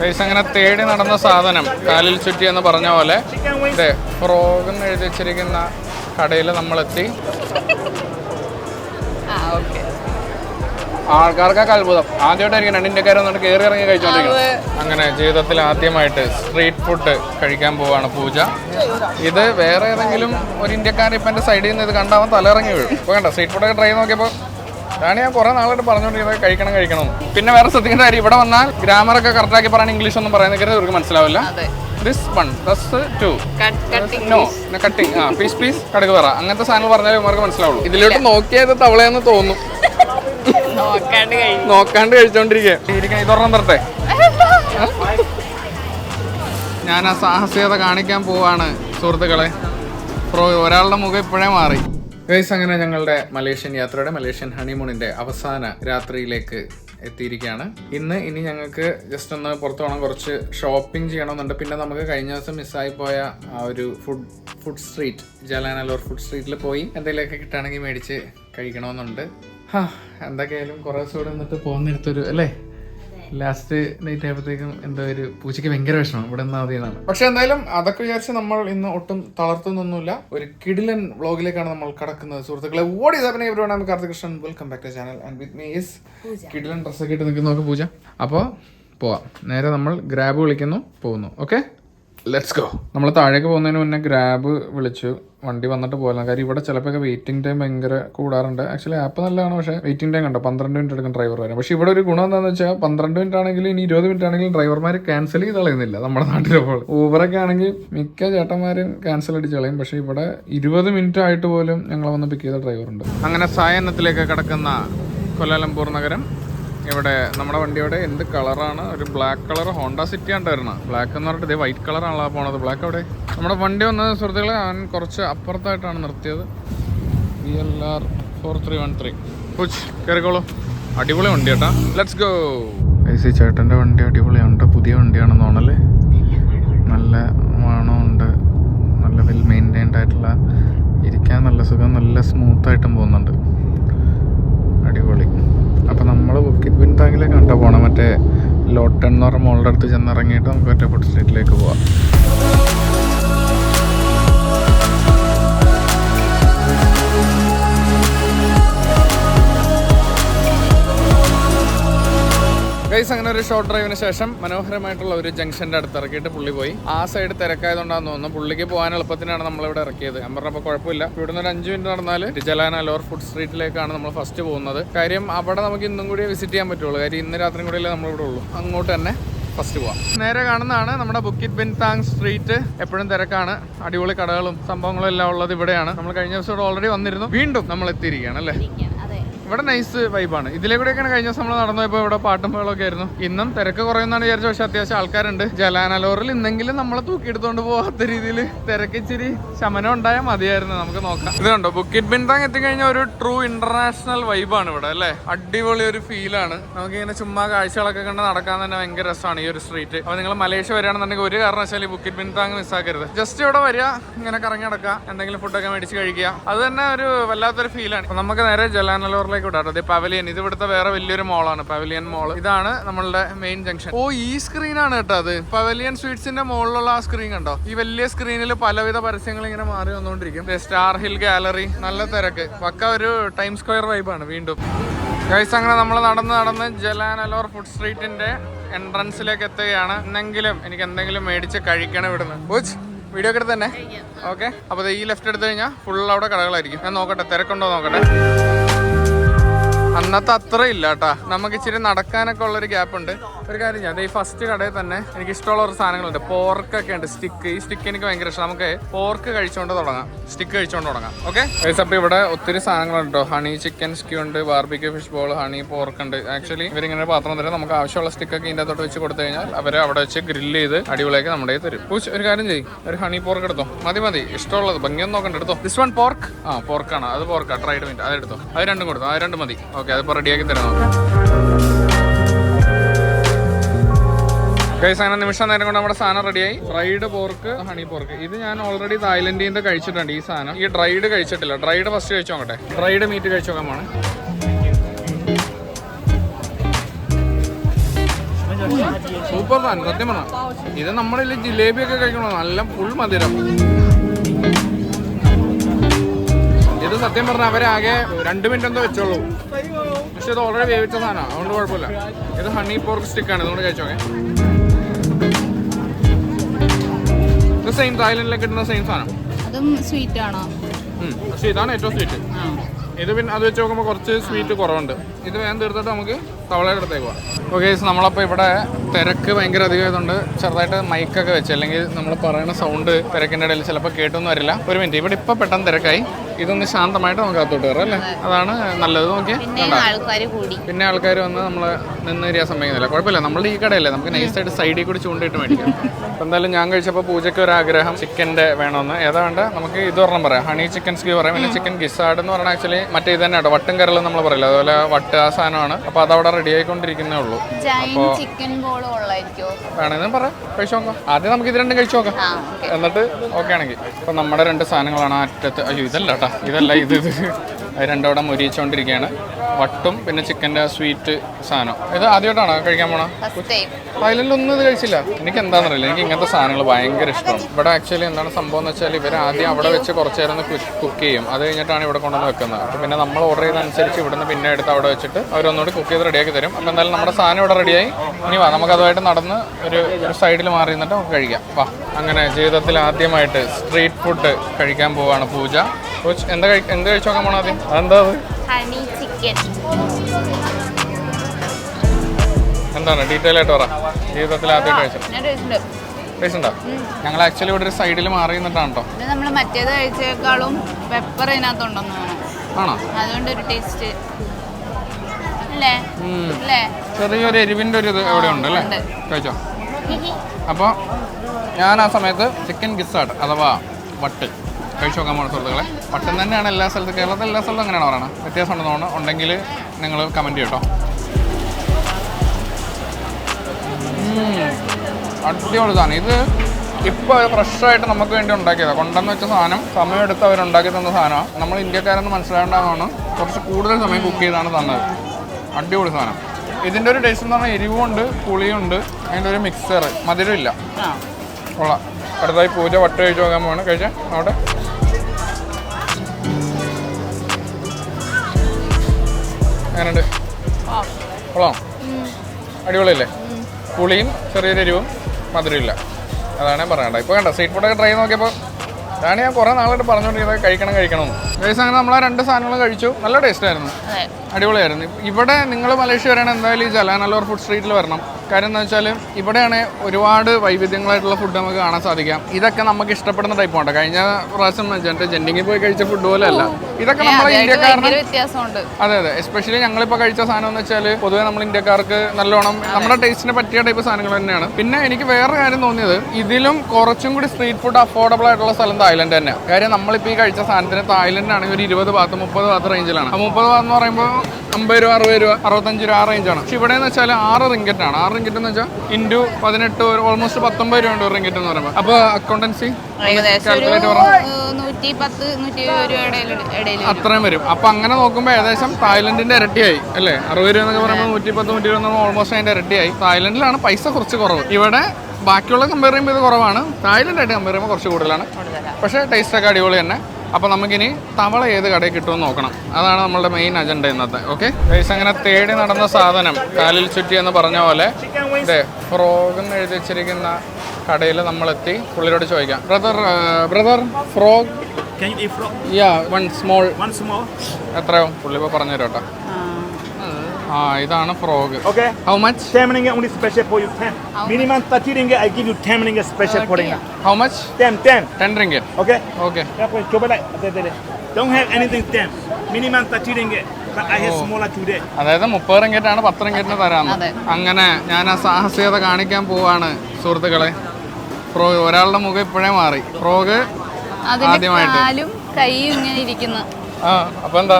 Guys അങ്ങനെ തേടി നടന്ന സാധനം കാലിൽ ചുറ്റി എന്ന് പറഞ്ഞ പോലെ. അതെ എന്ന് എഴുതി വെച്ചിരിക്കുന്ന കടയിൽ നമ്മളെത്തി. ആൾക്കാർക്കൊക്കെ അത്ഭുതം. ആദ്യമായിട്ടായിരിക്കും രണ്ട് ഇന്ത്യക്കാരും വന്നിട്ട് കയറി ഇറങ്ങി കഴിച്ചോണ്ടിരിക്കും അങ്ങനെ ജീവിതത്തിൽ ആദ്യമായിട്ട് സ്ട്രീറ്റ് ഫുഡ് കഴിക്കാൻ പോവാണ് പൂജ. ഇത് വേറെ ഏതെങ്കിലും ഒരു ഇന്ത്യക്കാരൻ ഇപ്പം എന്റെ സൈഡിൽ നിന്ന് ഇത് കണ്ടാവാൻ തലയിറങ്ങി വീഴും. ഇപ്പോൾ കണ്ട സ്ട്രീറ്റ് ഫുഡൊക്കെ ട്രൈ നോക്കിയപ്പോൾ അതാണ് ഞാൻ കുറേ നാളായിട്ട് പറഞ്ഞുകൊണ്ടിരിക്കുന്നത് കഴിക്കണം കഴിക്കണം പിന്നെ വേറെ ശ്രദ്ധിക്കേണ്ട കാര്യം ഇവിടെ വന്നാൽ ഗ്രാമറൊക്കെ കറക്റ്റാക്കി പറയാൻ ഇംഗ്ലീഷ് ഒന്നും പറയുന്നത് ഇവർക്ക് മനസ്സിലാവില്ല. This one this two cutting no cutting ആ പീസ് പീസ് കടുക് പറ. അങ്ങനത്തെ സാധനങ്ങൾ പറഞ്ഞാലേ ഇവർക്ക് മനസ്സിലാവുള്ളൂ. ഇതിലോട്ട് നോക്കിയത് തവളയെന്ന് തോന്നുന്നു നോക്കാണ്ട് കഴിച്ചോണ്ടിരിക്കുക ഇതൊരെണ്ണം തരട്ടെ ഞാൻ ആ സാഹസികത കാണിക്കാൻ പോവാണ് സുഹൃത്തുക്കളെ. ഒരാളുടെ മുഖം ഇപ്പോഴേ മാറി. ഗൈസ് അങ്ങനെ ഞങ്ങളുടെ മലേഷ്യൻ യാത്രയുടെ മലേഷ്യൻ ഹണിമൂണിന്റെ അവസാന രാത്രിയിലേക്ക് എത്തിയിരിക്കുകയാണ്. ഇന്ന് ഇനി ഞങ്ങൾക്ക് ജസ്റ്റ് ഒന്ന് പുറത്തു പോകണം കുറച്ച് ഷോപ്പിംഗ് ചെയ്യണമെന്നുണ്ട്. പിന്നെ നമുക്ക് കഴിഞ്ഞ ദിവസം മിസ്സായി പോയ ആ ഒരു food food street Jalan Alor food സ്ട്രീറ്റിൽ പോയി. എന്തെങ്കിലുമൊക്കെ കിട്ടുകയാണെങ്കിൽ മേടിച്ച് കഴിക്കണമെന്നുണ്ട്. എന്തൊക്കെയായാലും കുറേ ദിവസം ഇവിടെ നിന്നിട്ട് പോകുന്നിടത്തൊരു അല്ലേ? ലാസ്റ്റ് നൈറ്റ് ആയപ്പോഴത്തേക്കും എന്തോ ഒരു പൂച്ചയ്ക്ക് ഭയങ്കര വിഷമം. ഇവിടെ നിന്ന് പക്ഷെ എന്തായാലും അതൊക്കെ വിചാരിച്ച് നമ്മൾ ഇന്ന് ഒട്ടും തളർത്തുന്നൊന്നുമില്ല. ഒരു കിടിലൻ വ്ളോഗിലേക്കാണ് നമ്മൾ കടക്കുന്നത്. സുഹൃത്തുക്കളെ ഓടി സാധനം Karthik Karthikrishnan welcome back to channel and with me is കിടിലൻ ഡ്രസ്സൊക്കെ ഇട്ട് നിൽക്കുന്ന. നോക്ക് പൂജ. അപ്പോൾ പോവാം. നേരെ നമ്മൾ ഗ്രാബ് വിളിക്കുന്നു. പോകുന്നു. ഓക്കെ ലെറ്റ്സ് ഗോ നമ്മൾ താഴേക്ക് പോകുന്നതിന് മുന്നേ ഗ്രാബ് വിളിച്ചു. വണ്ടി വന്നിട്ട് പോകാൻ കാര്യം ഇവിടെ ചിലപ്പോൾ വെയിറ്റിംഗ് ടൈം ഭയങ്കര കൂടാറുണ്ട്. ആക്ച്വലി ആപ്പ് നല്ലതാണ് പക്ഷേ വെയിറ്റിംഗ് ടൈം കണ്ടോ? പന്ത്രണ്ട് മിനിറ്റ് എടുക്കും ഡ്രൈവർ വരാൻ. പക്ഷേ ഇവിടെ ഒരു ഗുണം എന്താണെന്ന് വെച്ചാൽ പന്ത്രണ്ട് മിനിറ്റ് ആണെങ്കിലും ഇനി ഇരുപത് മിനിറ്റ് ആണെങ്കിലും ഡ്രൈവർമാർ ക്യാൻസൽ ചെയ്ത് കളയുന്നില്ല നമ്മുടെ നാട്ടിലപ്പോൾ ഊബറൊക്കെ ആണെങ്കിൽ മിക്ക ചേട്ടന്മാരും ക്യാൻസൽ അടിച്ച് കളയും. പക്ഷേ ഇവിടെ ഇരുപത് മിനിറ്റ് ആയിട്ട് പോലും ഞങ്ങളെ വന്ന് പിക്ക് ചെയ്ത ഡ്രൈവറുണ്ട് അങ്ങനെ സായന്നത്തിലേക്ക് കിടക്കുന്ന കൊല്ലാലംപൂർ നഗരം ഇവിടെ നമ്മുടെ വണ്ടിയുടെ എന്ത് കളറാണ്? ഒരു ബ്ലാക്ക് കളർ ഹോണ്ട സിറ്റി ആണ് വരുന്നത് ബ്ലാക്ക് എന്ന് പറഞ്ഞിട്ട് ഇതേ വൈറ്റ് കളറാണല്ലോ പോണത്. ബ്ലാക്ക് അവിടെ നമ്മുടെ വണ്ടി വന്നത് സുഹൃത്തുക്കളെ അവൻ കുറച്ച് അപ്പുറത്തായിട്ടാണ് നിർത്തിയത്. V L R four three one three കുച്ച് കയറിക്കോളൂ അടിപൊളി വണ്ടി കേട്ടാ. ലെറ്റ്സ് ഗോ ഐ സി ചേട്ടന്റെ വണ്ടി അടിപൊളിയാണ് പുതിയ വണ്ടിയാണെന്ന് തോന്നല്ലേ നല്ല മണമുണ്ട്. നല്ല വെൽ മെയിന്റൈൻഡ് ആയിട്ടുള്ള ഇരിക്കാൻ നല്ല സുഖം നല്ല സ്മൂത്തായിട്ടും പോകുന്നുണ്ട്. അടിപൊളി. അപ്പോൾ നമ്മൾ ബുക്കിറ്റ് ബിൻ താങ്ങിലേക്ക് കണ്ടോ പോണം. മറ്റേ ലോട്ടൺ എന്ന് പറഞ്ഞ മോളുടെ അടുത്ത് ചെന്നിറങ്ങിയിട്ട് നമുക്ക് ഫുഡ് സ്ട്രീറ്റിലേക്ക് പോവാം. ഗൈസ് അങ്ങനെ ഒരു ഷോർട്ട് ഡ്രൈവിന് ശേഷം മനോഹരമായിട്ടുള്ള ഒരു ജംഗ്ഷന്റെ അടുത്ത് ഇറക്കിയിട്ട് പുള്ളി പോയി. ആ സൈഡ് തിരക്കായതുകൊണ്ടാന്ന് തോന്നുന്നു. പുള്ളിക്ക് പോകാൻ എളുപ്പത്തിനാണ് നമ്മളിവിടെ ഇറക്കിയത്. ഞാൻ പറഞ്ഞപ്പോൾ കുഴപ്പമില്ല. ഇവിടുന്ന് ഒരു അഞ്ച് മിനിറ്റ് നടന്നാൽ ജലാന ലോർ ഫുഡ് സ്ട്രീറ്റിലേക്കാണ് നമ്മൾ ഫസ്റ്റ് പോകുന്നത്. കാര്യം അവിടെ നമുക്ക് ഇന്നും കൂടി വിസിറ്റ് ചെയ്യാൻ പറ്റുള്ളൂ. കാര്യം ഇന്ന് രാത്രി കൂടിയല്ലേ നമ്മളിവിടെ ഉള്ളൂ. അങ്ങോട്ട് തന്നെ ഫസ്റ്റ് പോവാം. നേരെ കാണുന്നതാണ് നമ്മുടെ ബുക്കിറ്റ് ബിൻ താങ് സ്ട്രീറ്റ് എപ്പോഴും തിരക്കാണ്. അടിപൊളി കടകളും സംഭവങ്ങളും എല്ലാം ഉള്ളത് ഇവിടെയാണ്. നമ്മൾ കഴിഞ്ഞ ദിവസം ഓൾറെഡി വന്നിരുന്നു. വീണ്ടും നമ്മൾ എത്തിയിരിക്കുകയാണ് അല്ലേ? ഇവിടെ നൈസ് വൈബാണ് ഇതിലെ കൂടെയൊക്കെയാണ് കഴിഞ്ഞ ദിവസം നമ്മൾ നടന്നു പോയപ്പോൾ ഇവിടെ പാട്ടും മേളൊക്കെ ആയിരുന്നു. ഇന്നും തിരക്ക് കുറയുന്നതാണ് വിചാരിച്ച പക്ഷെ അത്യാവശ്യം ആൾക്കാരുണ്ട്. ജലാനലോറിൽ ഇന്നെങ്കിലും നമ്മളെ തൂക്കിയെടുത്തോണ്ട് പോകാത്ത രീതിയിൽ തിരക്ക് ഇച്ചിരി ശമനം ഉണ്ടായാൽ മതിയായിരുന്നു. നമുക്ക് നോക്കാം. ഇതുണ്ടോ ബുക്കിറ്റ് ബിൻതാങ് എത്തിക്കഴിഞ്ഞാൽ ഒരു ട്രൂ ഇന്റർനാഷണൽ വൈബാണ് ഇവിടെ അല്ലേ? അടിപൊളി ഒരു ഫീലാണ് നമുക്ക് ഇങ്ങനെ ചുമ്മാ കാഴ്ചകളൊക്കെ കണ്ട് നടക്കാൻ തന്നെ ഭയങ്കര രസമാണ് ഈ ഒരു സ്ട്രീറ്റ് അപ്പോൾ നിങ്ങൾ മലേഷ്യ വരികയാണെന്നുണ്ടെങ്കിൽ ഒരു കാരണവശാലും ഈ ബുക്കിറ്റ് ബിൻതാങ് മിസ്സാക്കരുത് ജസ്റ്റ് ഇവിടെ വരിക ഇങ്ങനെ കറങ്ങി നടക്കുക എന്തെങ്കിലും ഫുഡൊക്കെ മേടിച്ച് കഴിക്കുക. അത് തന്നെ ഒരു വല്ലാത്തൊരു ഫീലാണ് നമുക്ക് നേരെ ജലാനലോറിലേക്ക് വിടാം അതെ പവലിയൻ. ഇത് ഇവിടുത്തെ വേറെ വലിയൊരു മോളാണ് പവലിയൻ മോൾ ഇതാണ് നമ്മളുടെ മെയിൻ ജംഗ്ഷൻ ഓ ഈ സ്ക്രീനാണ് കേട്ടോ അത്. പവലിയൻ സ്വീറ്റ്സിന്റെ മുകളിലുള്ള ആ സ്ക്രീൻ കണ്ടോ? ഈ വലിയ സ്ക്രീനിൽ പലവിധ പരസ്യങ്ങൾ ഇങ്ങനെ മാറി വന്നുകൊണ്ടിരിക്കും സ്റ്റാർ ഹിൽ ഗാലറി നല്ല തിരക്ക്. പക്ക ഒരു ടൈം സ്ക്വയർ വൈബാണ് വീണ്ടും. ഗൈസ് അങ്ങനെ നമ്മൾ നടന്ന് നടന്ന് ജലാനലോർ ഫുഡ് സ്ട്രീറ്റിന്റെ എൻട്രൻസിലേക്ക് എത്തുകയാണ്. എന്തെങ്കിലും എനിക്ക് എന്തെങ്കിലും മേടിച്ച് കഴിക്കണം ഇവിടുന്ന്. ഉച്ച് വീഡിയോ ഒക്കെ എടുത്ത് തന്നെ. ഓക്കെ അപ്പോൾ ഈ ലെഫ്റ്റ് എടുത്തു കഴിഞ്ഞാൽ ഫുൾ അവിടെ കടകളായിരിക്കും. ഞാൻ നോക്കട്ടെ തിരക്കുണ്ടോ നോക്കട്ടെ. അന്നത്തെ അത്ര ഇല്ല കേട്ടാ. നമുക്ക് ഇച്ചിരി നടക്കാനൊക്കെ ഉള്ളൊരു ഗ്യാപ്പ് ഉണ്ട്. ഒരു കാര്യം ഞാൻ ഈ ഫസ്റ്റ് കടയിൽ തന്നെ എനിക്ക് ഇഷ്ടമുള്ള ഒരു സാധനങ്ങളുണ്ട്. പോർക്ക് ഒക്കെ ഉണ്ട്. സ്റ്റിക്ക് ഈ സ്റ്റിക്ക് എനിക്ക് ഭയങ്കര ഇഷ്ടം. നമുക്ക് പോർക്ക് കഴിച്ചുകൊണ്ട് തുടങ്ങാം. സ്റ്റിക്ക് കഴിച്ചുകൊണ്ട് തുടങ്ങാം. ഓക്കെ അപ്പോൾ ഇവിടെ ഒത്തിരി സാധനങ്ങളുണ്ട് ഹണി ചിക്കൻ സ്ക്യൂ ഉണ്ട്. Barbecue fish ball honey pork ഉണ്ട്. ആക്ച്വലി ഇവരിങ്ങനെ പാത്രം തരും. നമുക്ക് ആവശ്യമുള്ള സ്റ്റിക്കൊക്കെ ഇതിന്റെ അകത്തോട്ട് വെച്ച് കൊടുത്തു കഴിഞ്ഞാൽ അവർ അവിടെ വെച്ച് ഗ്രില്ല് ചെയ്ത് അടിപൊളിയാക്കി നമ്മുടെ തരും. പൂച്ച് ഒരു കാര്യം ചെയ്യും. ഒരു ഹണി പോർക്ക് എടുത്തോ? മതി മതി. ഇഷ്ടമുള്ളത്. ഭംഗിയൊന്നും നോക്കണ്ട. എടുത്തോ? ദിസ് വൺ പോർക്ക് ആ പോർക്കാണ് അത് പോർക്കാ ട്രൈഡ് മിനിറ്റ് അത് എടുത്തോ? അത് രണ്ടും കൊടുത്തോ? അത് രണ്ടും മതി. ഓക്കെ അതിപ്പോൾ റെഡിയാക്കി തരാം ഗൈസ് നിമിഷം നേരം കൊണ്ട് നമ്മുടെ സാധനം റെഡിയായി. ഡ്രൈഡ് പോർക്ക് ഹണി പോർക്ക് ഇത് ഞാൻ ഓൾറെഡി തായ്ലൻഡിൽ നിന്ന് കഴിച്ചിട്ടുണ്ട് ഈ സാധനം. ഈ ഡ്രൈഡ് കഴിച്ചിട്ടില്ല. ഡ്രൈഡ് ഫസ്റ്റ് കഴിച്ചു നോക്കട്ടെ. ഡ്രൈഡ് മീറ്റ് കഴിച്ചു നോക്കാൻ പോണേ. സൂപ്പർ സാധനം സത്യം പറഞ്ഞ. ഇത് നമ്മളിൽ ജിലേബി ഒക്കെ കഴിക്കണോ? നല്ല ഫുൾ മധുരം. ഇത് സത്യം പറഞ്ഞ അവരാകെ രണ്ട് മിനിറ്റ് എന്തോ വെച്ചോളൂ. പക്ഷെ ഇത് ഓൾറെഡി വേവിച്ച സാധനമാണ് അതുകൊണ്ട് കുഴപ്പമില്ല. ഇത് ഹണി പോർക്ക് സ്റ്റിക്കാണ് ഇതുകൊണ്ട് കഴിച്ചോക്കെ ഇത് സെയിം തായ്ലൻഡിലേക്ക് കിട്ടുന്ന സെയിം സാധനം. അതും സ്വീറ്റ് ആണോ? ഉം. പക്ഷെ ഇതാണ് ഏറ്റവും സ്വീറ്റ് ഇത് പിന്നെ അത് വെച്ച് നോക്കുമ്പോൾ കുറച്ച് സ്വീറ്റ് കുറവുണ്ട്. ഇത് വേഗം തീർത്തിട്ട് നമുക്ക് തവളയുടെ അടുത്തേക്ക് ഓക്കെ നമ്മളപ്പോൾ ഇവിടെ തിരക്ക് ഭയങ്കര അധികമായതുകൊണ്ട് ചെറുതായിട്ട് മൈക്കൊക്കെ വെച്ച് അല്ലെങ്കിൽ നമ്മൾ പറയുന്ന സൗണ്ട് തിരക്കിന്റെ ഇടയിൽ ചിലപ്പോൾ കേട്ടൊന്നും വരില്ല. ഒരു മിനിറ്റ് ഇവിടെ ഇപ്പോൾ പെട്ടെന്ന് തിരക്കായി. ഇതൊന്ന് ശാന്തമായിട്ട് നമുക്ക് അകത്തോട്ട് കയറാം അല്ലേ? അതാണ് നല്ലത് നോക്കി പിന്നെ ആൾക്കാർ വന്ന് നമ്മൾ നിന്ന് ഇരിയാൻ സമ്മതിക്കുന്നില്ല. കുഴപ്പമില്ല. നമ്മളുടെ ഈ കടയല്ലേ. നമുക്ക് നൈസായിട്ട് സൈഡിൽ കൂടി ചൂണ്ടിയിട്ട് മേടിക്കാം. അപ്പോൾ എന്തായാലും ഞാൻ കഴിച്ചപ്പോൾ പൂജയ്ക്ക് ഒരു ആഗ്രഹം ചിക്കന്റെ വേണമെന്ന്. ഏതാ വേണ്ട നമുക്ക് ഇത് ഒരെണ്ണം പറയാം. ഹണി ചിക്കൻ സ്കീ പറയാം. പിന്നെ ചിക്കൻ ഗിസാഡ് എന്ന് പറഞ്ഞാൽ ആക്ച്വലി മറ്റേ ഇത് തന്നെ കേട്ടോ വട്ടും കരലും നമ്മൾ പറയില്ല? അതുപോലെ വട്ട് ആ സാധനമാണ്. അപ്പോൾ അതവിടെ റെഡി ആയിക്കൊണ്ടിരിക്കുന്നേ ഉള്ളൂ. ജൈൻ ചിക്കൻ ബോൾ ഉള്ളായിരിക്കോ വേണമെന്ന് പറയാം കഴിച്ചു നോക്കാം. ആദ്യം നമുക്ക് ഇത് രണ്ടും കഴിച്ചു നോക്കാം. എന്നിട്ട് ഓക്കെ ആണെങ്കിൽ. ഇപ്പൊ നമ്മുടെ രണ്ട് സാധനങ്ങളാണ് അറ്റത്ത്. അയ്യോ ഇതല്ല കേട്ടാ ഇതല്ല ഇത്. ഇത്. അത് രണ്ടവിടെ മൊരിയിച്ചുകൊണ്ടിരിക്കുകയാണ് വട്ടും പിന്നെ ചിക്കന്റെ സ്വീറ്റ് സാധനം. ഇത് ആദ്യമായിട്ടാണോ കഴിക്കാൻ പോണോ? അതിലൊന്നും ഇത് കഴിച്ചില്ല. എനിക്ക് എന്താണെന്നറിയില്ല എനിക്ക് ഇങ്ങനത്തെ സാധനങ്ങൾ ഭയങ്കര ഇഷ്ടമാണ് ഇവിടെ ആക്ച്വലി എന്താണ് സംഭവം എന്ന് വെച്ചാൽ ഇവർ ആദ്യം അവിടെ വെച്ച് കുറച്ച് നേരം കുക്ക് ചെയ്യും. അത് കഴിഞ്ഞിട്ടാണ് ഇവിടെ കൊണ്ടുവന്ന് വെക്കുന്നത്. അപ്പോൾ പിന്നെ നമ്മൾ ഓർഡർ ചെയ്തനുസരിച്ച് ഇവിടുന്ന് പിന്നെ എടുത്ത് അവിടെ വെച്ചിട്ട് അവരൊന്നുകൂടി കുക്ക് ചെയ്ത് റെഡിയാക്കി തരും. അപ്പോൾ എന്തായാലും നമ്മുടെ സാധനം ഇവിടെ റെഡിയായി ഇനി വാ നമുക്ക് അതുമായിട്ട് നടന്ന് ഒരു സൈഡിൽ മാറി നിന്നിട്ട് നമുക്ക് കഴിക്കാം. വാ അങ്ങനെ ജീവിതത്തിൽ ആദ്യമായിട്ട് സ്ട്രീറ്റ് ഫുഡ് കഴിക്കാൻ പോവാണ് പൂജ. എന്താ എന്ത് കഴിച്ചു നോക്കാൻ പോണോ ആദ്യം? അതെന്താ അത്? Honey chicken. എന്താണ്? ഡീറ്റെയിൽ ആയിട്ട് പറ. ജീവിതത്തിൽ ആദ്യമായിട്ട് കഴിച്ചത്. ഞാൻ കഴിച്ചിട്ടുണ്ട്. ഞങ്ങൾ ആക്ച്വലി ഇവിടെ ഒരു സൈഡിൽ മാറി നിന്നിട്ടാണ് കേട്ടോ നമ്മൾ മറ്റേത് കഴിച്ചേക്കാളും പെപ്പർ ഇതിനകത്തുണ്ടെന്ന് ആണോ? അതുകൊണ്ട് ഒരു ടേസ്റ്റ് അല്ലേ? അല്ലേ? ചെറിയൊരു എരിവിന്റെ ഒരു ഇത് ഇവിടെ ഉണ്ട് അല്ലേ? കഴിച്ചോ? അപ്പോൾ ഞാൻ ആ സമയത്ത് ചിക്കൻ ഗിസാട്ട് അഥവാ വട്ട് കഴിച്ചു നോക്കാൻ പോകുന്ന സുഹൃത്തുക്കളെ. പട്ടം തന്നെയാണ് എല്ലാ സ്ഥലത്തും കേരളത്തിൽ എല്ലാ സ്ഥലത്തും അങ്ങനെയാണ് പറയുന്നത് വ്യത്യാസം ഉണ്ടെന്ന് തോന്നുന്നു ഉണ്ടെങ്കിൽ നിങ്ങൾ കമന്റ് കേട്ടോ. അടിപൊളി സാധനം. ഇത് ഇപ്പോൾ ഫ്രഷായിട്ട് നമുക്ക് വേണ്ടി ഉണ്ടാക്കിയതാണ് കൊണ്ടുവന്ന് വെച്ച സാധനം സമയമെടുത്ത് അവർ ഉണ്ടാക്കി തന്ന സാധനമാണ് നമ്മൾ ഇന്ത്യക്കാരെന്ന് മനസ്സിലാകേണ്ടതാണ് കുറച്ച് കൂടുതൽ സമയം കുക്ക് ചെയ്താണ് തന്നത്. അടിപൊളി സാധനം. ഇതിന്റെ ഒരു ടേസ്റ്റ് എന്ന് പറഞ്ഞാൽ എരിവുണ്ട് പുളിയുണ്ട് അതിന്റെ ഒരു മിക്സർ മധുരമില്ല. കൊള്ളാം. അടുത്തായി പൂജ വട്ട കഴിച്ച് നോക്കാൻ പോവാണ്. കഴിച്ചാൽ അവിടെ എങ്ങനെയുണ്ട് ആ. കൊള്ളാം. അടിപൊളിയല്ലേ? പുളിയും ചെറിയൊരു എരിവും മധുരമില്ല അതാണ് ഞാൻ പറയണ്ടത്. ഇപ്പോൾ കണ്ട സ്ട്രീറ്റ് ഫുഡൊക്കെ ട്രൈ ചെയ്ത് നോക്കിയപ്പോൾ അതാണ് ഞാൻ കുറേ നാളായിട്ട് പറഞ്ഞുകൊണ്ടിരുന്നത് കഴിക്കണം കഴിക്കണം ഗൈസ് അങ്ങനെ നമ്മൾ ആ രണ്ട് സാധനങ്ങളും കഴിച്ചു. നല്ല ടേസ്റ്റ് ആയിരുന്നു. അടിപൊളിയായിരുന്നു. ഇവിടെ നിങ്ങൾ മലേഷ്യ വരണം എന്തായാലും ഈ ജലാനല്ലൂർ ഫുഡ് സ്ട്രീറ്റിൽ വരണം. കാര്യം എന്താ വെച്ചാൽ ഇവിടെയാണ് ഒരുപാട് വൈവിധ്യങ്ങളായിട്ടുള്ള ഫുഡ് നമുക്ക് കാണാൻ സാധിക്കാം. ഇതൊക്കെ നമുക്ക് ഇഷ്ടപ്പെടുന്ന ടൈപ്പ് ഉണ്ട് കഴിഞ്ഞ പ്രാവശ്യം എന്റെ ജെൻഡിങ്ങിൽ പോയി കഴിച്ച ഫുഡ് പോലെ അല്ല. ഇതൊക്കെ നമ്മുടെ നമ്മളെ ഇന്ത്യക്കാരന് അതെ അതെ എസ്പെഷ്യലി ഞങ്ങളിപ്പോൾ കഴിച്ച സാധനം എന്ന് വെച്ചാൽ പൊതുവേ നമ്മൾ ഇന്ത്യക്കാർക്ക് നല്ലോണം നമ്മുടെ ടേസ്റ്റിന് പറ്റിയ ടൈപ്പ് സാധനങ്ങൾ തന്നെയാണ്. പിന്നെ എനിക്ക് വേറെ കാര്യം തോന്നിയത് ഇതിലും കുറച്ചും കൂടി സ്ട്രീറ്റ് ഫുഡ് അഫോർഡബിൾ ആയിട്ടുള്ള സ്ഥലം തായ്ലൻഡ് തന്നെയാണ് കാര്യം നമ്മളിപ്പോൾ ഈ കഴിച്ച സാധനത്തിന് തായ്ലൻഡ് ആണെങ്കിൽ ഒരു ഇരുപത് ഭാഗത്ത് മുപ്പത് ഭാഗത്ത് റേഞ്ചിലാണ് ആ മുപ്പത് ഭാഗം എന്ന് പറയുമ്പോൾ അമ്പത് രൂപ അറുപത് രൂപ അറുപത്തഞ്ച് രൂപ ആ റേഞ്ചാണ് പക്ഷെ ഇവിടെ എന്ന് വെച്ചാൽ ആറ് റിങ്കറ്റാണ് ആണ്. ആറ് റിങ്കറ്റ് എന്ന് വെച്ചാൽ ഇന്റു പതിനെട്ട് ഓൾമോസ്റ്റ് പത്തൊമ്പത് രൂപ ഉണ്ട് റിങ്കറ്റ് എന്ന് പറയുമ്പോൾ അപ്പോൾ അക്കൗണ്ടൻസി അത്രയും വരും. അപ്പൊ അങ്ങനെ നോക്കുമ്പോൾ ഏകദേശം തായ്ലൻഡിന്റെ ഇരട്ടിയായി അല്ലേ? അറുപത് രൂപ എന്നൊക്കെ പറയുമ്പോൾ നൂറ്റി പത്ത് നൂറ്റി ഇരുപത് ഓൾമോസ്റ്റ് അതിന്റെ ഇരട്ടിയായി. തായ്ലൻഡിലാണ് പൈസ കുറച്ച് കുറവ്. ഇവിടെ ബാക്കിയുള്ള കമ്പയർ ചെയ്യുമ്പോൾ ഇത് കുറവാണ്. തായ്ലൻഡായിട്ട് കമ്പയർ ചെയ്യുമ്പോൾ കുറച്ച് കൂടുതലാണ്. പക്ഷേ ടേസ്റ്റ് ഒക്കെ അടിപൊളി തന്നെ. അപ്പോൾ നമുക്കിനി തവള ഏത് കടയിൽ കിട്ടുമെന്ന് നോക്കണം. അതാണ് നമ്മളുടെ മെയിൻ അജണ്ട ഇന്നത്തെ ഓക്കെ ഗൈസ് അങ്ങനെ തേടി നടന്ന സാധനം കാലിൽ ചുറ്റി എന്ന് പറഞ്ഞ പോലെ ഇതേ ഫ്രോഗ് എന്ന് എഴുതി വെച്ചിരിക്കുന്ന കടയിൽ നമ്മളെത്തി പുള്ളിയോട് ചോദിക്കാം. Brother brother frog? Yeah one small. എത്രയോ പുള്ളി ഇപ്പോൾ പറഞ്ഞു തരും കേട്ടോ. ഇതാണ് frog. Okay how much ടേമണിംഗ only special for you ten minimum 30 രൂപ I give you ടേമണിംഗ special for ten how much ten ten ten രൂപ ഓക്കെ ഓക്കെ അപ്പോൾ ചോബല അതെ don't have anything ten minimum 30 രൂപ അതായത് മുപ്പത് രംഗേറ്റാണ് പത്ത് രംഗേറ്റിന് തരാമെന്ന് അങ്ങനെ ഞാൻ ആ സാഹസികത കാണിക്കാൻ പോവാണ് സുഹൃത്തുക്കളെ. ഫ്രോഗ് ഒരാളുടെ മുഖം ഇപ്പോഴേ മാറി. ഫ്രോഗ് ആദ്യമായിട്ട്. അപ്പൊ എന്താ?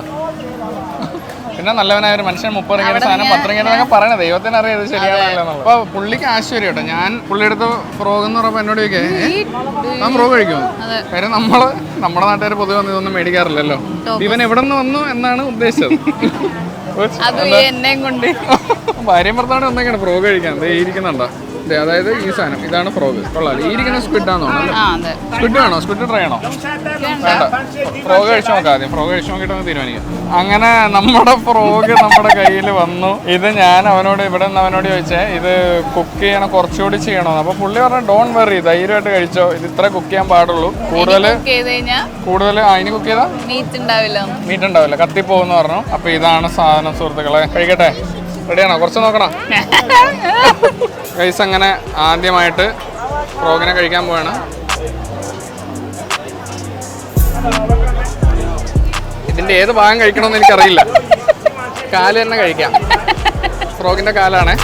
പിന്നെ നല്ലവനായ ഒരു മനുഷ്യൻ മുപ്പത് റിംഗറ്റ് സാധനം പത്ത് പറയണത്. ദൈവത്തിന് അറിയാം ഇത് ശരിയാണല്ലോ അപ്പൊ പുള്ളിക്ക് ആശ്ചര്യം കേട്ടോ. ഞാൻ പുള്ളിയെടുത്ത് ഫ്രോഗ് എന്ന് പറയുമ്പോൾ എന്നോട് ചോദിക്കേ ഞാൻ ഫ്രോഗ് കഴിക്കും അതെ. കാര്യം നമ്മൾ നമ്മുടെ നാട്ടുകാർ പൊതുവെ വന്ന് ഇതൊന്നും മേടിക്കാറില്ലല്ലോ. ഇവൻ എവിടെ നിന്ന് വന്നു എന്നാണ് ഉദ്ദേശിച്ചത്. അതും ഈ എന്നെയും കൊണ്ട്. ഭാര്യയും ഭർത്താവിനെ ഒന്നൊക്കെയാണ് ഫ്രോഗ് കഴിക്കാൻ. ദേ ഇരിക്കുന്നുണ്ടോ? അതായത് ഈ സാധനം. ഇതാണ് ഫ്രോഗ് കൊള്ളാം. ഈ ഇരിക്കുന്ന സ്ക്വിഡ് ആണോ? സ്ക്വിഡ് വേണോ സ്ക്വിഡ് ട്രൈ ആണോ? വേണ്ട. ഫ്രോഗ് കഴിച്ചു നോക്കാം ആദ്യം. ഫ്രോഗ് കഴിച്ചു നോക്കിയിട്ട് തീരുമാനിക്കാം. അങ്ങനെ നമ്മുടെ ഫ്രോഗ് നമ്മുടെ കയ്യിൽ വന്നു. ഇത് ഞാൻ അവനോട് ഇവിടെ നിന്ന് അവനോട് ചോദിച്ചേ ഇത് കുക്ക് ചെയ്യണം കുറച്ചുകൂടി ചെയ്യണോ അപ്പൊ പുള്ളി പറഞ്ഞു ഡോൺ വെറി ധൈര്യമായിട്ട് കഴിച്ചോ. ഇത് ഇത്ര കുക്ക് ചെയ്യാൻ പാടുള്ളൂ. കൂടുതൽ കൂടുതൽ അതിന് കുക്ക് ചെയ്താൽ മീറ്റ് ഉണ്ടാവില്ല മീറ്റ് ഉണ്ടാവില്ല. കത്തിപ്പോകുന്നു പറഞ്ഞു. അപ്പൊ ഇതാണ് സാധനം സുഹൃത്തുക്കളെ. കഴിക്കട്ടെ? റെഡിയാണോ? കുറച്ച് നോക്കണം? ഗൈസ് അങ്ങനെ ആദ്യമായിട്ട് ഫ്രോഗിനെ കഴിക്കാൻ പോവാണ്. ഇതിന്റെ ഏത് ഭാഗം കഴിക്കണമെന്ന് എനിക്കറിയില്ല. കാൽ തന്നെ കഴിക്കാം. ഫ്രോഗിന്റെ കാലാണ്.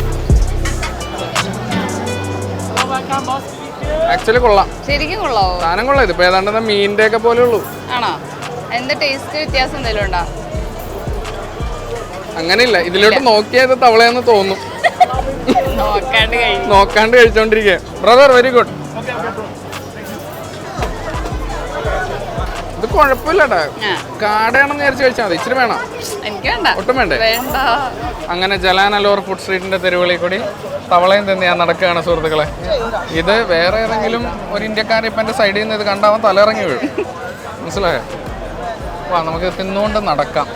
ആക്ച്വലി കൊള്ളാം. ശരിക്കും കൊള്ളാവോ? സാധനം കൊള്ളാം. ഇതിപ്പോ ഏതാണ്ട് മീനിന്റെ ഒക്കെ പോലെ ഉള്ളൂ. ആണോ? എന്താ ടേസ്റ്റ് വ്യത്യാസം എന്തെങ്കിലും ഉണ്ടോ? അങ്ങനെയില്ല. ഇതിലോട്ട് നോക്കിയത് തവളയെന്ന് തോന്നുന്നു നോക്കാണ്ട് കഴിച്ചോണ്ടിരിക്കുക ബ്രദർ വെരി ഗുഡ് ഇത് കുഴപ്പമില്ലടാ ആ. കാടയാണെന്ന് വിചാരിച്ച് കഴിച്ചാൽ മതി. ഇച്ചിരി വേണം. എനിക്ക് വേണ്ട. ഒട്ടും വേണ്ടേ? വേണ്ട. അങ്ങനെ ജലാനലോർ ഫുഡ് സ്ട്രീറ്റിന്റെ തെരുവുകളിൽ കൂടി തവളയും തന്നെ ഞാൻ നടക്കുകയാണ് സുഹൃത്തുക്കളെ. ഇത് വേറെ ഏതെങ്കിലും ഒരു ഇന്ത്യക്കാരൻ ഇപ്പം എന്റെ സൈഡിൽ നിന്ന് ഇത് കണ്ടാവാൻ തലയിറങ്ങി വീഴും. മനസ്സിലായോ? വാ നമുക്ക് തിന്നുകൊണ്ട് നടക്കാം.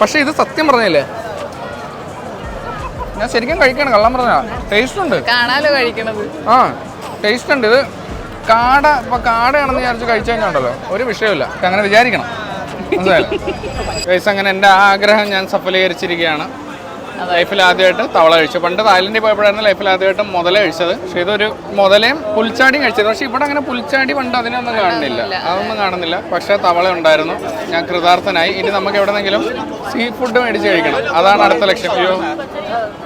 പക്ഷെ ഇത് സത്യം പറഞ്ഞില്ലേ? ഞാൻ ശരിക്കും കഴിക്കണം കള്ളം പറഞ്ഞ. ടേസ്റ്റ് ഉണ്ട്. കാണാലോ കഴിക്കണത്. ആ ടേസ്റ്റ് ഉണ്ട്. ഇത് കാട ഇപ്പൊ കാടയാണെന്ന് വിചാരിച്ച് കഴിച്ചു കഴിഞ്ഞുണ്ടല്ലോ ഒരു വിഷയമില്ല അങ്ങനെ വിചാരിക്കണം. മനസ്സിലായല്ലോ അങ്ങനെ എന്റെ ആഗ്രഹം ഞാൻ സഫലീകരിച്ചിരിക്കുകയാണ്. ലൈഫിൽ ആദ്യമായിട്ട് തവള കഴിച്ചു. പണ്ട് തായ്ലൻഡിൽ പോയപ്പോഴായിരുന്നു ലൈഫിൽ ആദ്യമായിട്ട് മുതല കഴിച്ചത്. പക്ഷേ ഇതൊരു മുതലയും പുൽച്ചാടിയും കഴിച്ചത്. പക്ഷേ ഇവിടെ അങ്ങനെ പുൽച്ചാടി പണ്ട് അതിനൊന്നും കാണുന്നില്ല. അതൊന്നും കാണുന്നില്ല. പക്ഷേ തവള ഉണ്ടായിരുന്നു. ഞാൻ കൃതാർത്ഥനായി. ഇനി നമുക്ക് എവിടെന്നെങ്കിലും സീ ഫുഡ് മേടിച്ച് കഴിക്കണം. അതാണ് അടുത്ത ലക്ഷ്യം. അയ്യോ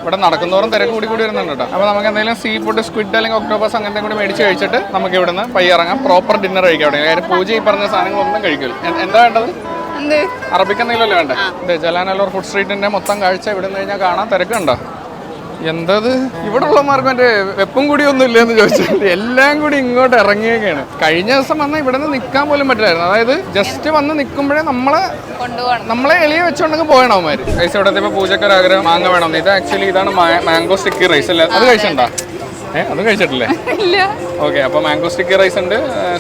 ഇവിടെ നടക്കുന്നോറും തിരക്ക് കൂടി കൂടി വരുന്നുണ്ട് കേട്ടോ. അപ്പോൾ നമുക്ക് എന്തെങ്കിലും സീ ഫുഡ് സ്ക്വിഡ് അല്ലെങ്കിൽ ഒക്ടോബസ് അങ്ങനത്തെ കൂടി മേടിച്ച് കഴിച്ചിട്ട് നമുക്ക് ഇവിടുന്ന് പയ്യിറങ്ങാം. പ്രോപ്പർ ഡിന്നർ കഴിക്കാം അവിടെ. കാര്യം പൂജ ഈ പറഞ്ഞ സാധനങ്ങളൊന്നും കഴിക്കില്ല. എന്താ വേണ്ടത്? അറബിക്ക് എന്തെങ്കിലും അല്ലേ വേണ്ടേ? ഇത് ജലാനല്ലൂർ ഫുഡ് സ്ട്രീറ്റിന്റെ മൊത്തം കാഴ്ച ഇവിടെ നിന്ന് കഴിഞ്ഞാൽ കാണാൻ തിരക്കുണ്ടോ? എന്തത്? ഇവിടെ ഉള്ളമാർക്ക് മറ്റേ വെപ്പും കൂടി ഒന്നും ഇല്ലെന്ന് ചോദിച്ചിട്ട് എല്ലാം കൂടി ഇങ്ങോട്ട് ഇറങ്ങിയൊക്കെയാണ് കഴിഞ്ഞ ദിവസം വന്നാൽ ഇവിടെ നിന്ന് നിൽക്കാൻ പോലും പറ്റില്ലായിരുന്നു. അതായത് ജസ്റ്റ് വന്ന് നിൽക്കുമ്പോഴേ നമ്മളെ നമ്മളെ എളിയ വെച്ചോണ്ടെങ്കിൽ പോയണോ അവന്മാര്. റൈസ് ഇവിടെ എത്തിയപ്പോൾ പൂജക്കൊരു ആഗ്രഹം മാങ്ങ വേണം. ഇത് ആക്ച്വലി ഇതാണ് മാംഗോ സ്റ്റിക്കി റൈസ് അല്ലേ? അത് കഴിച്ചിട്ടുണ്ടോ? ഏഹ് അത് കഴിച്ചിട്ടില്ലേ? ഓക്കെ അപ്പോൾ മാംഗോ സ്റ്റിക്കി റൈസ് ഉണ്ട്